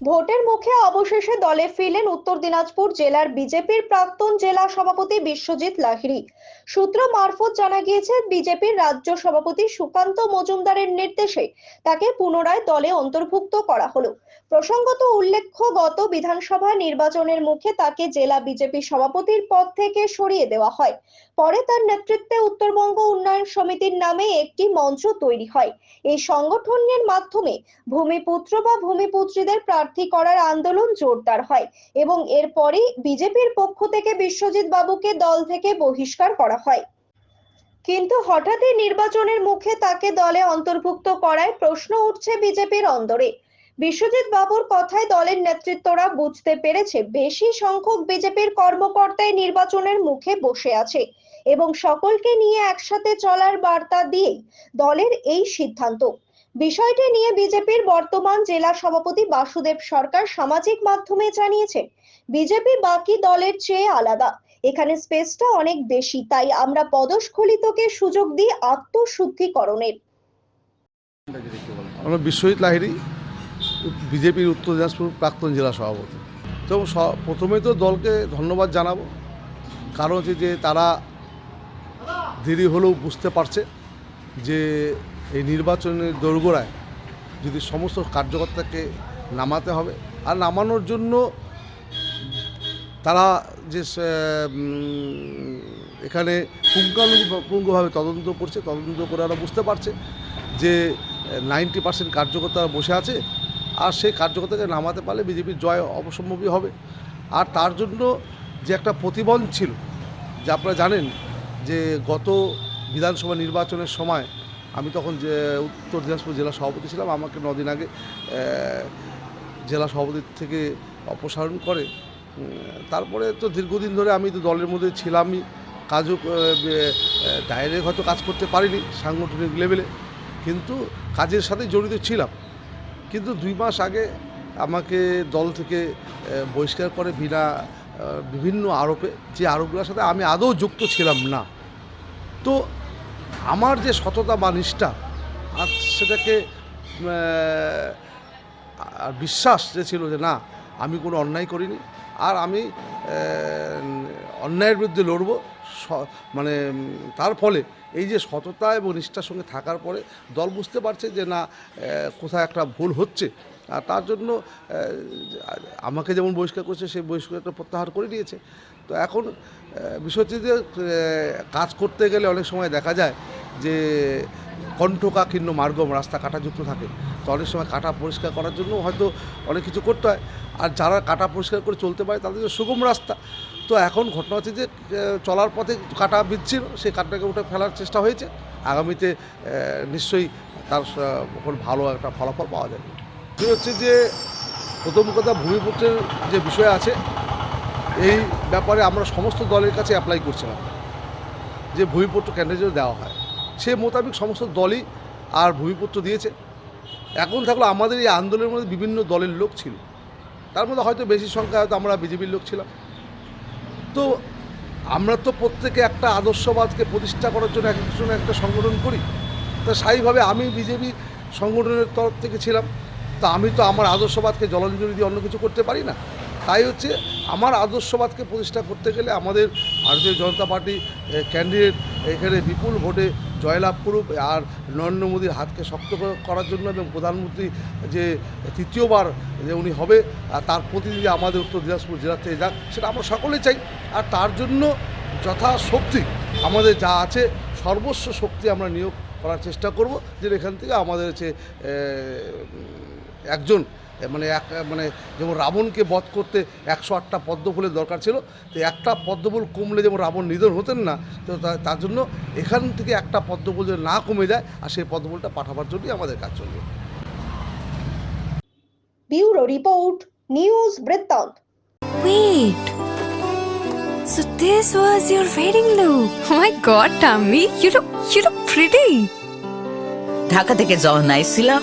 ভোটের মুখে অবশেষে দলে ফিরলেন উত্তর দিনাজপুর জেলার বিজেপির প্রাক্তন জেলা সভাপতি বিশ্বজিৎ লাহিড়ী। সূত্র মারফত জানা গিয়েছে, বিজেপির রাজ্য সভাপতি সুকান্ত মজুমদারের নির্দেশে তাকে পুনরায় দলে অন্তর্ভুক্ত করা হলো। প্রসঙ্গত উল্লেখ্য, গত বিধানসভা নির্বাচনের মুখে তাকে জেলা বিজেপি সভাপতির পদ থেকে সরিয়ে দেওয়া হয়। পরে তার নেতৃত্বে উত্তরবঙ্গ উন্নয়ন সমিতির নামে একটি মঞ্চ তৈরি হয়। এই সংগঠনের মাধ্যমে ভূমিপুত্র বা ভূমিপুত্রীদের প্রার্থী করার আন্দোলন জোরদার হয় এবং এরপরই বিজেপির পক্ষ থেকে বিশ্বজিৎ বাবুকে দল থেকে বহিষ্কার করা হয়। কিন্তু হঠাৎই নির্বাচনের মুখে তাকে দলে অন্তর্ভুক্ত করায় প্রশ্ন উঠছে বিজেপির অন্দরে। বিশ্বজিৎ বাবুর কথায় দলের নেতৃত্বরা বুঝতে পেরেছে বেশি সংখ্যক বিজেপির কর্মকর্তাই নির্বাচনের মুখে বসে আছে এবং সকলকে নিয়ে একসাথে চলার বার্তা দিয়েই দলের এই সিদ্ধান্ত। বিষয়টি নিয়ে বিজেপির বর্তমান জেলা সভাপতি বাসুদেব সরকার সামাজিক মাধ্যমে জানিয়েছেন, বিজেপি বাকি দলের চেয়ে আলাদা। এখানে স্পেসটা অনেক বেশি, তাই আমরা পদস্খলিতকে সুযোগ দিই আত্মশুদ্ধিকরণের। আমরা বিশ্বজিৎ লাহিড়ী, বিজেপির উত্তর দিনাজপুর প্রাক্তন জেলা সভাপতি। তো প্রথমে তো দলকে ধন্যবাদ জানাব। কারণ হচ্ছে যে তারা দেরি হলেও বুঝতে পারছে যে এই নির্বাচনের দোরগোড়ায় যদি সমস্ত কার্যকর্তাকে নামাতে হবে, আর নামানোর জন্য তারা যে এখানে পুঙ্খানুপুঙ্খভাবে তদন্ত করছে, তদন্ত করে ওরা বুঝতে পারছে যে নাইনটি পার্সেন্ট কার্যকর্তারা বসে আছে, আর সেই কার্যকর্তাকে নামাতে পারলে বিজেপির জয় অবসম্ভবী হবে। আর তার জন্য যে একটা প্রতিবন্ধ ছিল, যে আপনারা জানেন যে গত বিধানসভা নির্বাচনের সময় আমি তখন যে উত্তর দিনাজপুর জেলা সভাপতি ছিলাম, আমাকে নদিন আগে জেলা সভাপতির থেকে অপসারণ করে। তারপরে তো দীর্ঘদিন ধরে আমি তো দলের মধ্যে ছিলামই। কাজও ডাইরেক্ট হয়তো কাজ করতে পারিনি সাংগঠনিক লেভেলে। কিন্তু কাজের সাথে জড়িত ছিলাম। কিন্তু দুই মাস আগে আমাকে দল থেকে বহিষ্কার করে বিনা বিভিন্ন আরোপে। যে আরোপগুলোর সাথে আমি আদৌ যুক্ত ছিলাম না। তো আমার যে সততা বা নিষ্ঠা আর সেটাকে আর বিশ্বাস যে ছিল যে না আমি কোনো অন্যায় করিনি। আর আমি অন্যায়ের বিরুদ্ধে লড়বো। মানে তার ফলে এই যে সততা এবং নিষ্ঠার সঙ্গে থাকার পরে দল বুঝতে পারছে যে না কোথায় একটা ভুল হচ্ছে। আর তার জন্য আমাকে যেমন বহিষ্কার করছে সেই বহিষ্কারটা প্রত্যাহার করে নিয়েছে। তো এখন আহ, বিষয় যে কাজ করতে গেলে অনেক সময় দেখা যায় যে কণ্ঠকা কিন্ন মার্গম রাস্তা কাটাযুক্ত থাকে। অনেক সময় কাটা পরিষ্কার করার জন্য হয়তো অনেক কিছু করতে হয়। আর যারা কাটা পরিষ্কার করে চলতে পারে, তাদের সুগম রাস্তা। তো এখন ঘটনা হচ্ছে যে চলার পথে কাটা বিচ্ছিল সেই কাটাটাকে উঠে ফেলার চেষ্টা হয়েছে। আগামীতে নিশ্চয়ই তার ওপর ভালো একটা ফলাফল পাওয়া যাবে। যে হচ্ছে যে, প্রথম কথা ভূমিপুত্রের যে বিষয় আছে, এই ব্যাপারে আমরা সমস্ত দলের কাছে অ্যাপ্লাই করছিলাম। যে ভূমিপুত্র ক্যান্ডিডেট দেওয়া হয়, সে মোতাবেক সমস্ত দলই আর ভূমিপত্র দিয়েছে। এখন থাকল আমাদের এই আন্দোলনের মধ্যে বিভিন্ন দলের লোক ছিল। তার মধ্যে হয়তো বেশি সংখ্যা হয়তো আমরা বিজেপির লোক ছিলাম। তো আমরা তো প্রত্যেকে একটা আদর্শবাদকে প্রতিষ্ঠা করার জন্য এক একজন একটা সংগঠন করি। তা স্বাভাবিকভাবে আমি বিজেপি সংগঠনের তরফ থেকে ছিলাম। তা আমি তো আমার আদর্শবাদকে জলাঞ্জলি দিয়ে অন্য কিছু করতে পারি না। তাই হচ্ছে আমার আদর্শবাদকে প্রতিষ্ঠা করতে গেলে আমাদের ভারতীয় জনতা পার্টি ক্যান্ডিডেট এখানে বিপুল ভোটে জয়লাভ করুক আর নরেন্দ্র মোদীর হাতকে শক্ত করা- করার জন্য এবং প্রধানমন্ত্রী যে তৃতীয়বার যে উনি হবে তার প্রতিনিধি আমাদের উত্তর দিনাজপুর জেলা থেকে যাক, সেটা আমরা সকলেই চাই। আর তার জন্য যথাশক্তি আমাদের যা আছে, সর্বস্ব শক্তি আমরা নিয়োগ করার চেষ্টা করব যে এখান থেকে আমাদের হচ্ছে একজন মানে এক মানে যেমন রাবণকে বধ করতে একশো আটটা পদ্মফুলের দরকার ছিল তো একটা পদ্মফুল কমলে যেমন রাবণ নিধন হতেন না তো তার জন্য এখান থেকে একটা পদ্মফুল যদি না কমে যায় আর সেই পদ্মফুলটা পাঠাবার জন্যই আমাদের কাজ চলবে ব্যুরো রিপোর্ট নিউজ বৃত্তান্ত Wait. So this was your wedding look. Oh my god, Tammy, you look you look pretty. Dhaka থেকে যখন আইছিলাম